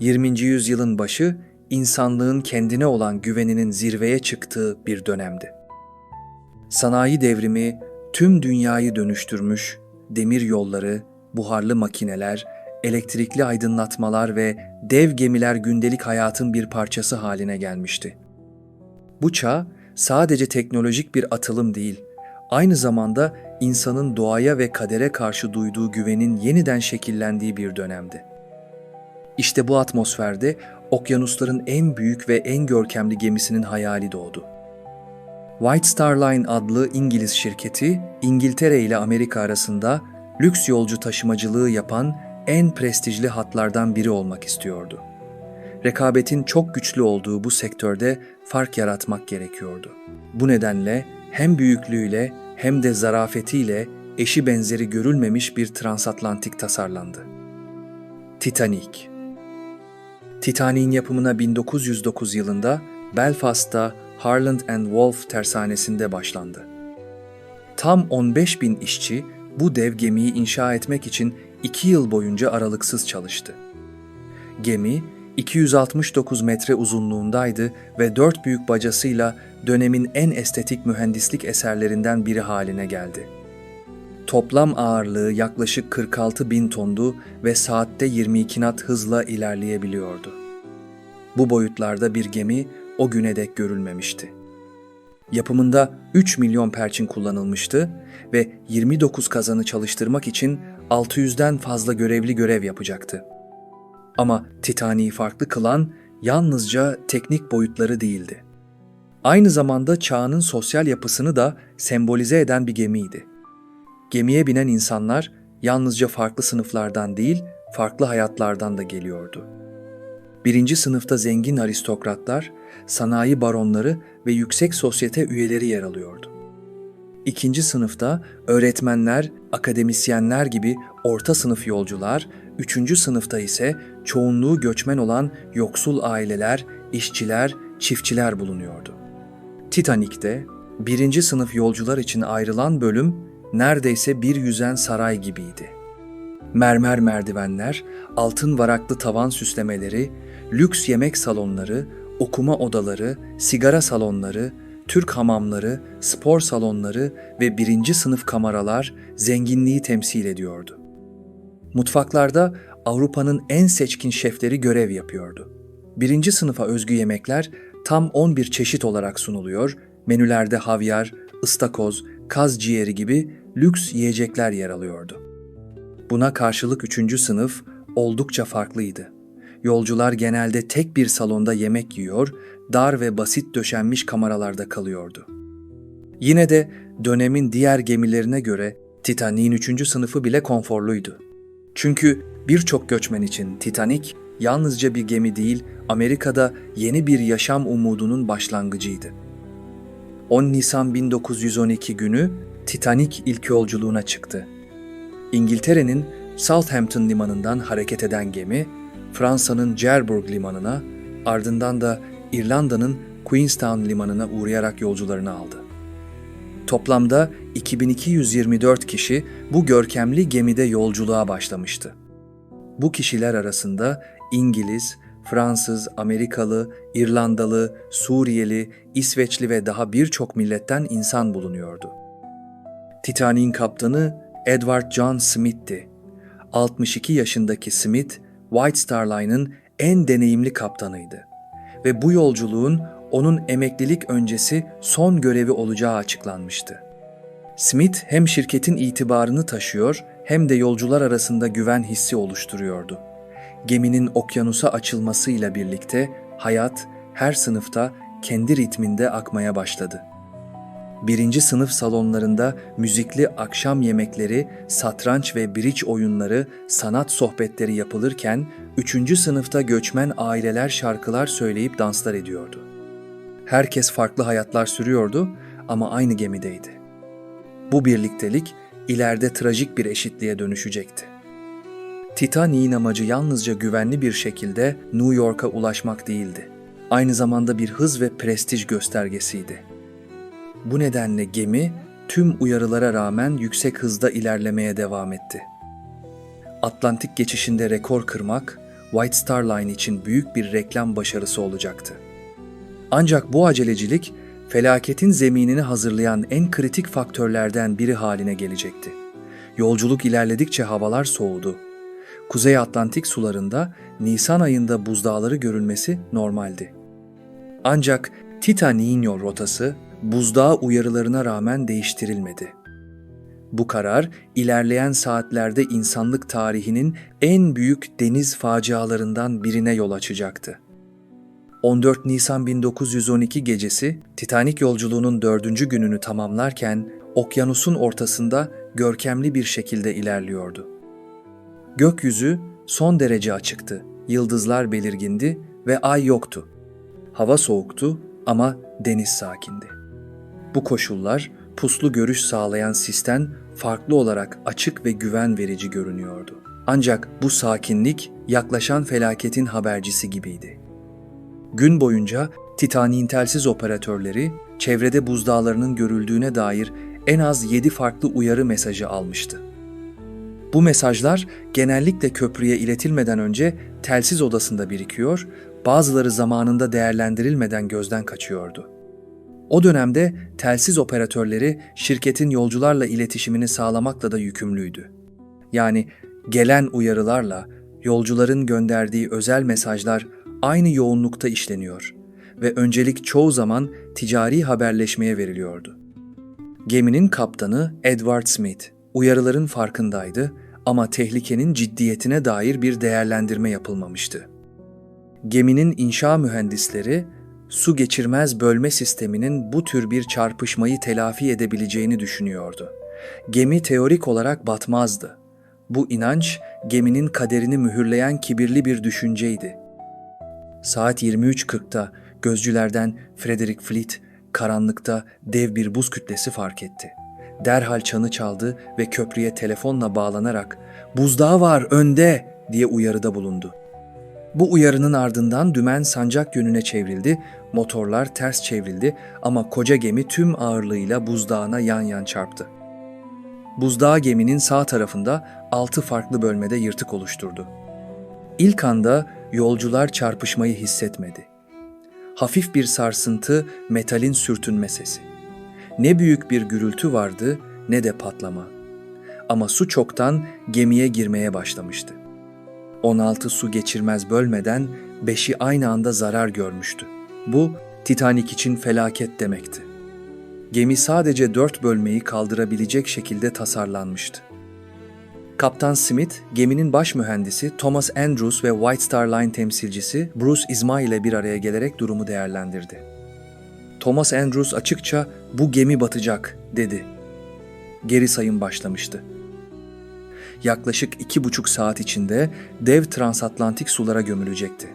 20. yüzyılın başı insanlığın kendine olan güveninin zirveye çıktığı bir dönemdi. Sanayi devrimi tüm dünyayı dönüştürmüş, demir yolları, buharlı makineler, elektrikli aydınlatmalar ve dev gemiler gündelik hayatın bir parçası haline gelmişti. Bu çağ sadece teknolojik bir atılım değil, aynı zamanda insanın doğaya ve kadere karşı duyduğu güvenin yeniden şekillendiği bir dönemdi. İşte bu atmosferde okyanusların en büyük ve en görkemli gemisinin hayali doğdu. White Star Line adlı İngiliz şirketi, İngiltere ile Amerika arasında lüks yolcu taşımacılığı yapan en prestijli hatlardan biri olmak istiyordu. Rekabetin çok güçlü olduğu bu sektörde fark yaratmak gerekiyordu. Bu nedenle hem büyüklüğüyle hem de zarafetiyle eşi benzeri görülmemiş bir transatlantik tasarlandı. Titanic Titanic'in yapımına 1909 yılında Belfast'ta Harland and Wolff tersanesinde başlandı. Tam 15 bin işçi bu dev gemiyi inşa etmek için 2 yıl boyunca aralıksız çalıştı. Gemi 269 metre uzunluğundaydı ve dört büyük bacasıyla dönemin en estetik mühendislik eserlerinden biri haline geldi. Toplam ağırlığı yaklaşık 46 bin tondu ve saatte 22 knot hızla ilerleyebiliyordu. Bu boyutlarda bir gemi o güne dek görülmemişti. Yapımında 3 milyon perçin kullanılmıştı ve 29 kazanı çalıştırmak için 600'den fazla görevli görev yapacaktı. Ama Titanic'i farklı kılan yalnızca teknik boyutları değildi. Aynı zamanda çağının sosyal yapısını da sembolize eden bir gemiydi. Gemiye binen insanlar yalnızca farklı sınıflardan değil, farklı hayatlardan da geliyordu. Birinci sınıfta zengin aristokratlar, sanayi baronları ve yüksek sosyete üyeleri yer alıyordu. İkinci sınıfta öğretmenler, akademisyenler gibi orta sınıf yolcular, üçüncü sınıfta ise çoğunluğu göçmen olan yoksul aileler, işçiler, çiftçiler bulunuyordu. Titanik'te birinci sınıf yolcular için ayrılan bölüm neredeyse bir yüzen saray gibiydi. Mermer merdivenler, altın varaklı tavan süslemeleri, lüks yemek salonları, okuma odaları, sigara salonları, Türk hamamları, spor salonları ve birinci sınıf kameralar zenginliği temsil ediyordu. Mutfaklarda Avrupa'nın en seçkin şefleri görev yapıyordu. Birinci sınıfa özgü yemekler tam 11 çeşit olarak sunuluyor, menülerde havyar, ıstakoz, kaz ciğeri gibi lüks yiyecekler yer alıyordu. Buna karşılık üçüncü sınıf oldukça farklıydı. Yolcular genelde tek bir salonda yemek yiyor, dar ve basit döşenmiş kameralarda kalıyordu. Yine de dönemin diğer gemilerine göre Titanic'in üçüncü sınıfı bile konforluydu. Çünkü birçok göçmen için Titanic yalnızca bir gemi değil, Amerika'da yeni bir yaşam umudunun başlangıcıydı. 10 Nisan 1912 günü Titanic ilk yolculuğuna çıktı. İngiltere'nin Southampton limanından hareket eden gemi, Fransa'nın Cherbourg limanına, ardından da İrlanda'nın Queenstown limanına uğrayarak yolcularını aldı. Toplamda 2224 kişi bu görkemli gemide yolculuğa başlamıştı. Bu kişiler arasında İngiliz, Fransız, Amerikalı, İrlandalı, Suriyeli, İsveçli ve daha birçok milletten insan bulunuyordu. Titanic'in kaptanı Edward John Smith'ti. 62 yaşındaki Smith, White Star Line'ın en deneyimli kaptanıydı ve bu yolculuğun onun emeklilik öncesi son görevi olacağı açıklanmıştı. Smith hem şirketin itibarını taşıyor hem de yolcular arasında güven hissi oluşturuyordu. Geminin okyanusa açılmasıyla birlikte hayat her sınıfta kendi ritminde akmaya başladı. Birinci sınıf salonlarında müzikli akşam yemekleri, satranç ve bridge oyunları, sanat sohbetleri yapılırken, üçüncü sınıfta göçmen aileler şarkılar söyleyip danslar ediyordu. Herkes farklı hayatlar sürüyordu ama aynı gemideydi. Bu birliktelik ileride trajik bir eşitliğe dönüşecekti. Titanic'in amacı yalnızca güvenli bir şekilde New York'a ulaşmak değildi. Aynı zamanda bir hız ve prestij göstergesiydi. Bu nedenle gemi tüm uyarılara rağmen yüksek hızda ilerlemeye devam etti. Atlantik geçişinde rekor kırmak, White Star Line için büyük bir reklam başarısı olacaktı. Ancak bu acelecilik felaketin zeminini hazırlayan en kritik faktörlerden biri haline gelecekti. Yolculuk ilerledikçe havalar soğudu. Kuzey Atlantik sularında Nisan ayında buzdağları görülmesi normaldi. Ancak Tita Niño rotası buzdağı uyarılarına rağmen değiştirilmedi. Bu karar ilerleyen saatlerde insanlık tarihinin en büyük deniz facialarından birine yol açacaktı. 14 Nisan 1912 gecesi Titanic yolculuğunun dördüncü gününü tamamlarken okyanusun ortasında görkemli bir şekilde ilerliyordu. Gökyüzü son derece açıktı, yıldızlar belirgindi ve ay yoktu. Hava soğuktu ama deniz sakindi. Bu koşullar puslu görüş sağlayan sisten farklı olarak açık ve güven verici görünüyordu. Ancak bu sakinlik yaklaşan felaketin habercisi gibiydi. Gün boyunca Titanik'in telsiz operatörleri çevrede buzdağlarının görüldüğüne dair en az 7 farklı uyarı mesajı almıştı. Bu mesajlar genellikle köprüye iletilmeden önce telsiz odasında birikiyor, bazıları zamanında değerlendirilmeden gözden kaçıyordu. O dönemde telsiz operatörleri şirketin yolcularla iletişimini sağlamakla da yükümlüydü. Yani gelen uyarılarla yolcuların gönderdiği özel mesajlar aynı yoğunlukta işleniyor ve öncelik çoğu zaman ticari haberleşmeye veriliyordu. Geminin kaptanı Edward Smith uyarıların farkındaydı ama tehlikenin ciddiyetine dair bir değerlendirme yapılmamıştı. Geminin inşa mühendisleri su geçirmez bölme sisteminin bu tür bir çarpışmayı telafi edebileceğini düşünüyordu. Gemi teorik olarak batmazdı. Bu inanç geminin kaderini mühürleyen kibirli bir düşünceydi. Saat 23.40'da gözcülerden Frederick Fleet karanlıkta dev bir buz kütlesi fark etti. Derhal çanı çaldı ve köprüye telefonla bağlanarak "Buzdağı var önde!" diye uyarıda bulundu. Bu uyarının ardından dümen sancak yönüne çevrildi, motorlar ters çevrildi ama koca gemi tüm ağırlığıyla buzdağına yan yan çarptı. Buzdağı geminin sağ tarafında altı farklı bölmede yırtık oluşturdu. İlk anda yolcular çarpışmayı hissetmedi. Hafif bir sarsıntı, metalin sürtünme sesi. Ne büyük bir gürültü vardı ne de patlama. Ama su çoktan gemiye girmeye başlamıştı. 16 su geçirmez bölmeden 5'i aynı anda zarar görmüştü. Bu Titanic için felaket demekti. Gemi sadece dört bölmeyi kaldırabilecek şekilde tasarlanmıştı. Kaptan Smith, geminin baş mühendisi Thomas Andrews ve White Star Line temsilcisi Bruce Ismay ile bir araya gelerek durumu değerlendirdi. Thomas Andrews açıkça bu gemi batacak dedi. Geri sayım başlamıştı. Yaklaşık iki buçuk saat içinde dev transatlantik sulara gömülecekti.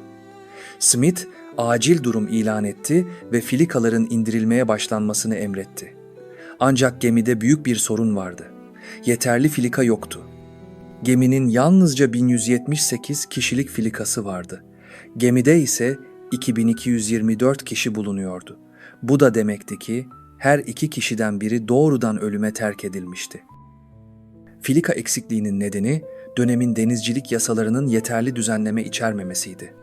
Smith acil durum ilan etti ve filikaların indirilmeye başlanmasını emretti. Ancak gemide büyük bir sorun vardı. Yeterli filika yoktu. Geminin yalnızca 1178 kişilik filikası vardı. Gemide ise 2224 kişi bulunuyordu. Bu da demekti ki her iki kişiden biri doğrudan ölüme terk edilmişti. Filika eksikliğinin nedeni dönemin denizcilik yasalarının yeterli düzenleme içermemesiydi.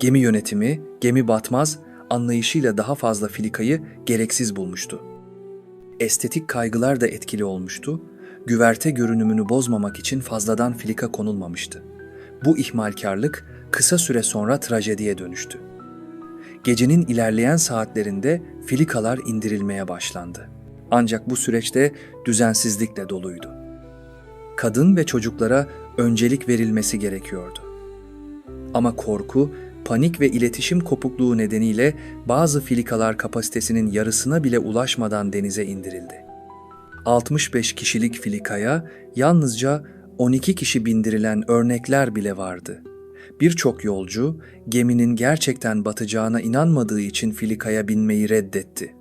Gemi yönetimi, gemi batmaz anlayışıyla daha fazla filikayı gereksiz bulmuştu. Estetik kaygılar da etkili olmuştu, güverte görünümünü bozmamak için fazladan filika konulmamıştı. Bu ihmalkarlık kısa süre sonra trajediye dönüştü. Gecenin ilerleyen saatlerinde filikalar indirilmeye başlandı. Ancak bu süreçte düzensizlikle doluydu. Kadın ve çocuklara öncelik verilmesi gerekiyordu. Ama korku, panik ve iletişim kopukluğu nedeniyle bazı filikalar kapasitesinin yarısına bile ulaşmadan denize indirildi. 65 kişilik filikaya yalnızca 12 kişi bindirilen örnekler bile vardı. Birçok yolcu geminin gerçekten batacağına inanmadığı için filikaya binmeyi reddetti.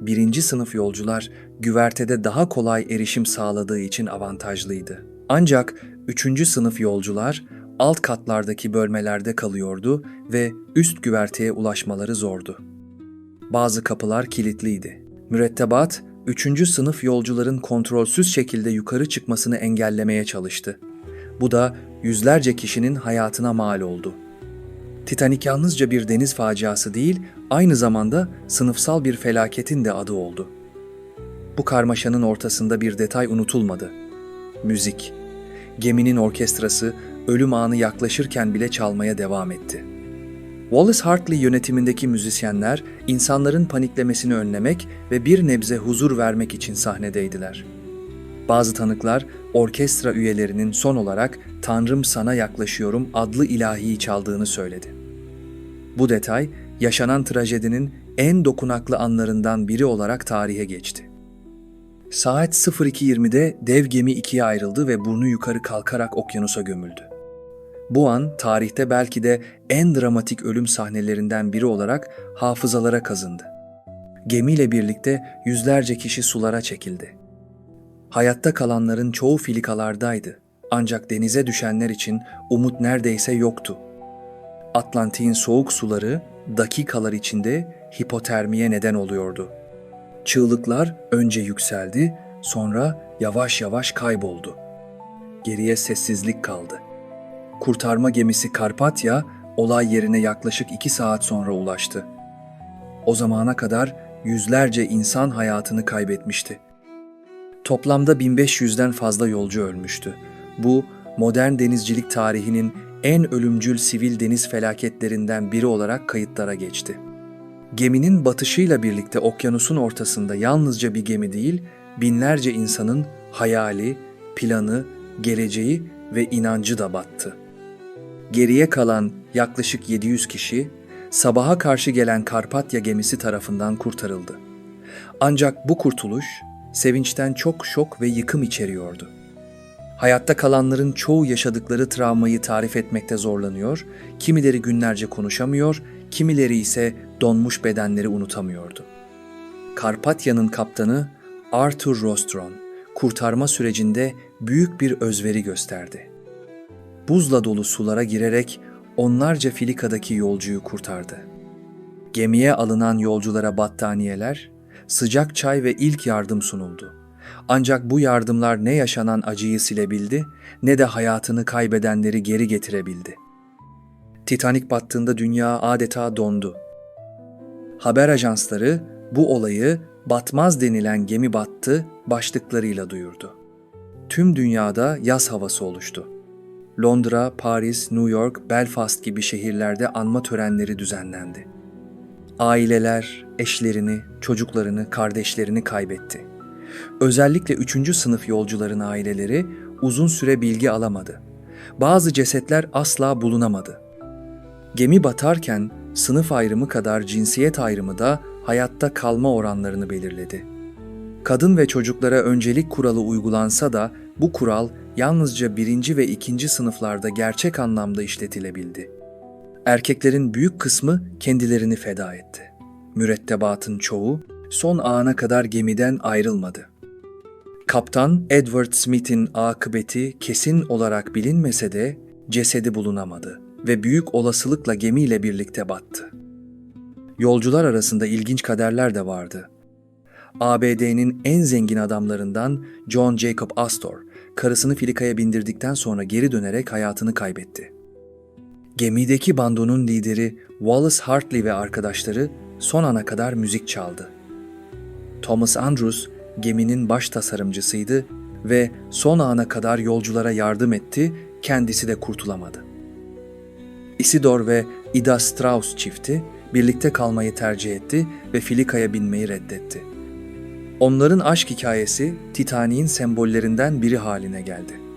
Birinci sınıf yolcular güvertede daha kolay erişim sağladığı için avantajlıydı. Ancak üçüncü sınıf yolcular alt katlardaki bölmelerde kalıyordu ve üst güverteye ulaşmaları zordu. Bazı kapılar kilitliydi. Mürettebat, üçüncü sınıf yolcuların kontrolsüz şekilde yukarı çıkmasını engellemeye çalıştı. Bu da yüzlerce kişinin hayatına mal oldu. Titanic yalnızca bir deniz faciası değil, aynı zamanda sınıfsal bir felaketin de adı oldu. Bu karmaşanın ortasında bir detay unutulmadı. Müzik. Geminin orkestrası ölüm anı yaklaşırken bile çalmaya devam etti. Wallace Hartley yönetimindeki müzisyenler insanların paniklemesini önlemek ve bir nebze huzur vermek için sahnedeydiler. Bazı tanıklar orkestra üyelerinin son olarak "Tanrım sana yaklaşıyorum" adlı ilahiyi çaldığını söyledi. Bu detay yaşanan trajedinin en dokunaklı anlarından biri olarak tarihe geçti. Saat 02.20'de dev gemi ikiye ayrıldı ve burnu yukarı kalkarak okyanusa gömüldü. Bu an tarihte belki de en dramatik ölüm sahnelerinden biri olarak hafızalara kazındı. Gemiyle birlikte yüzlerce kişi sulara çekildi. Hayatta kalanların çoğu filikalardaydı. Ancak denize düşenler için umut neredeyse yoktu. Atlantik'in soğuk suları dakikalar içinde hipotermiye neden oluyordu. Çığlıklar önce yükseldi, sonra yavaş yavaş kayboldu. Geriye sessizlik kaldı. Kurtarma gemisi Karpatya olay yerine yaklaşık iki saat sonra ulaştı. O zamana kadar yüzlerce insan hayatını kaybetmişti. Toplamda 1500'den fazla yolcu ölmüştü. Bu modern denizcilik tarihinin en ölümcül sivil deniz felaketlerinden biri olarak kayıtlara geçti. Geminin batışıyla birlikte okyanusun ortasında yalnızca bir gemi değil, binlerce insanın hayali, planı, geleceği ve inancı da battı. Geriye kalan yaklaşık 700 kişi sabaha karşı gelen Karpatya gemisi tarafından kurtarıldı. Ancak bu kurtuluş sevinçten çok şok ve yıkım içeriyordu. Hayatta kalanların çoğu yaşadıkları travmayı tarif etmekte zorlanıyor, kimileri günlerce konuşamıyor, kimileri ise donmuş bedenleri unutamıyordu. Karpatya'nın kaptanı Arthur Rostron, kurtarma sürecinde büyük bir özveri gösterdi. Buzla dolu sulara girerek onlarca filikadaki yolcuyu kurtardı. Gemiye alınan yolculara battaniyeler, sıcak çay ve ilk yardım sunuldu. Ancak bu yardımlar ne yaşanan acıyı silebildi ne de hayatını kaybedenleri geri getirebildi. Titanic battığında dünya adeta dondu. Haber ajansları bu olayı batmaz denilen gemi battı başlıklarıyla duyurdu. Tüm dünyada yaz havası oluştu. Londra, Paris, New York, Belfast gibi şehirlerde anma törenleri düzenlendi. Aileler eşlerini, çocuklarını, kardeşlerini kaybetti. Özellikle üçüncü sınıf yolcuların aileleri uzun süre bilgi alamadı. Bazı cesetler asla bulunamadı. Gemi batarken sınıf ayrımı kadar cinsiyet ayrımı da hayatta kalma oranlarını belirledi. Kadın ve çocuklara öncelik kuralı uygulansa da bu kural yalnızca birinci ve ikinci sınıflarda gerçek anlamda işletilebildi. Erkeklerin büyük kısmı kendilerini feda etti. Mürettebatın çoğu son ana kadar gemiden ayrılmadı. Kaptan Edward Smith'in akıbeti kesin olarak bilinmese de cesedi bulunamadı ve büyük olasılıkla gemiyle birlikte battı. Yolcular arasında ilginç kaderler de vardı. ABD'nin en zengin adamlarından John Jacob Astor, karısını filikaya bindirdikten sonra geri dönerek hayatını kaybetti. Gemideki bandonun lideri Wallace Hartley ve arkadaşları son ana kadar müzik çaldı. Thomas Andrews geminin baş tasarımcısıydı ve son ana kadar yolculara yardım etti, kendisi de kurtulamadı. Isidor ve Ida Strauss çifti birlikte kalmayı tercih etti ve filikaya binmeyi reddetti. Onların aşk hikayesi Titanik'in sembollerinden biri haline geldi.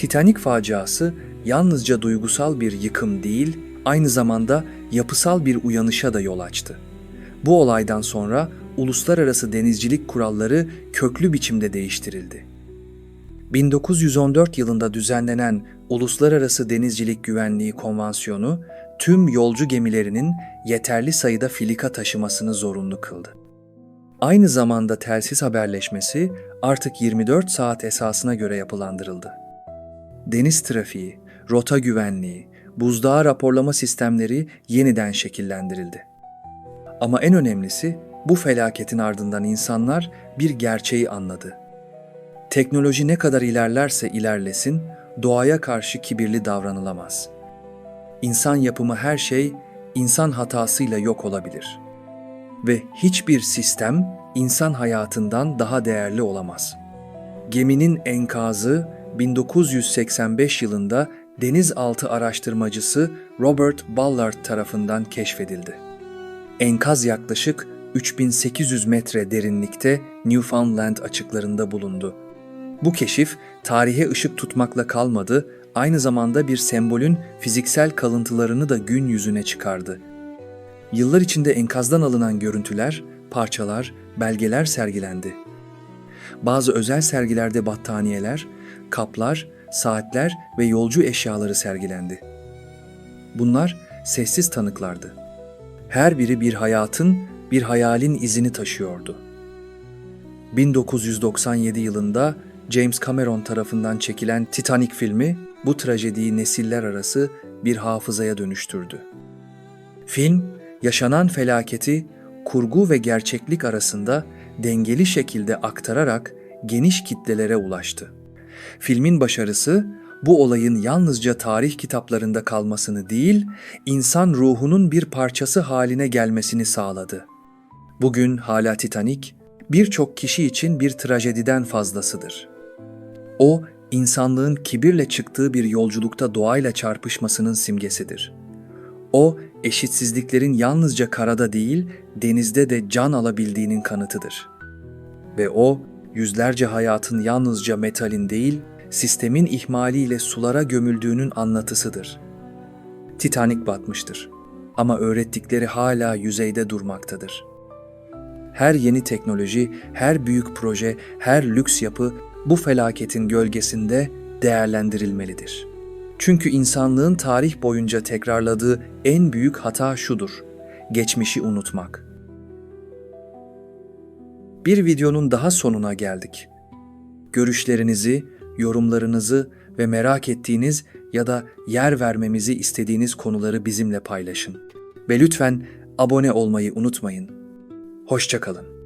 Titanic faciası yalnızca duygusal bir yıkım değil, aynı zamanda yapısal bir uyanışa da yol açtı. Bu olaydan sonra uluslararası denizcilik kuralları köklü biçimde değiştirildi. 1914 yılında düzenlenen Uluslararası Denizcilik Güvenliği Konvansiyonu tüm yolcu gemilerinin yeterli sayıda filika taşımasını zorunlu kıldı. Aynı zamanda telsiz haberleşmesi artık 24 saat esasına göre yapılandırıldı. Deniz trafiği, rota güvenliği, buzdağı raporlama sistemleri yeniden şekillendirildi. Ama en önemlisi bu felaketin ardından insanlar bir gerçeği anladı. Teknoloji ne kadar ilerlerse ilerlesin, doğaya karşı kibirli davranılamaz. İnsan yapımı her şey insan hatasıyla yok olabilir. Ve hiçbir sistem insan hayatından daha değerli olamaz. Geminin enkazı 1985 yılında denizaltı araştırmacısı Robert Ballard tarafından keşfedildi. Enkaz yaklaşık 3800 metre derinlikte Newfoundland açıklarında bulundu. Bu keşif tarihe ışık tutmakla kalmadı, aynı zamanda bir sembolün fiziksel kalıntılarını da gün yüzüne çıkardı. Yıllar içinde enkazdan alınan görüntüler, parçalar, belgeler sergilendi. Bazı özel sergilerde battaniyeler, kaplar, saatler ve yolcu eşyaları sergilendi. Bunlar sessiz tanıklardı. Her biri bir hayatın, bir hayalin izini taşıyordu. 1997 yılında James Cameron tarafından çekilen Titanic filmi bu trajediyi nesiller arası bir hafızaya dönüştürdü. Film, yaşanan felaketi kurgu ve gerçeklik arasında dengeli şekilde aktararak geniş kitlelere ulaştı. Filmin başarısı bu olayın yalnızca tarih kitaplarında kalmasını değil, insan ruhunun bir parçası haline gelmesini sağladı. Bugün hala Titanic birçok kişi için bir trajediden fazlasıdır. O, insanlığın kibirle çıktığı bir yolculukta doğayla çarpışmasının simgesidir. O, eşitsizliklerin yalnızca karada değil, denizde de can alabildiğinin kanıtıdır. Ve o, yüzlerce hayatın yalnızca metalin değil, sistemin ihmaliyle sulara gömüldüğünün anlatısıdır. Titanic batmıştır ama öğrettikleri hala yüzeyde durmaktadır. Her yeni teknoloji, her büyük proje, her lüks yapı bu felaketin gölgesinde değerlendirilmelidir. Çünkü insanlığın tarih boyunca tekrarladığı en büyük hata şudur: geçmişi unutmak. Bir videonun daha sonuna geldik. Görüşlerinizi, yorumlarınızı ve merak ettiğiniz ya da yer vermemizi istediğiniz konuları bizimle paylaşın. Ve lütfen abone olmayı unutmayın. Hoşçakalın.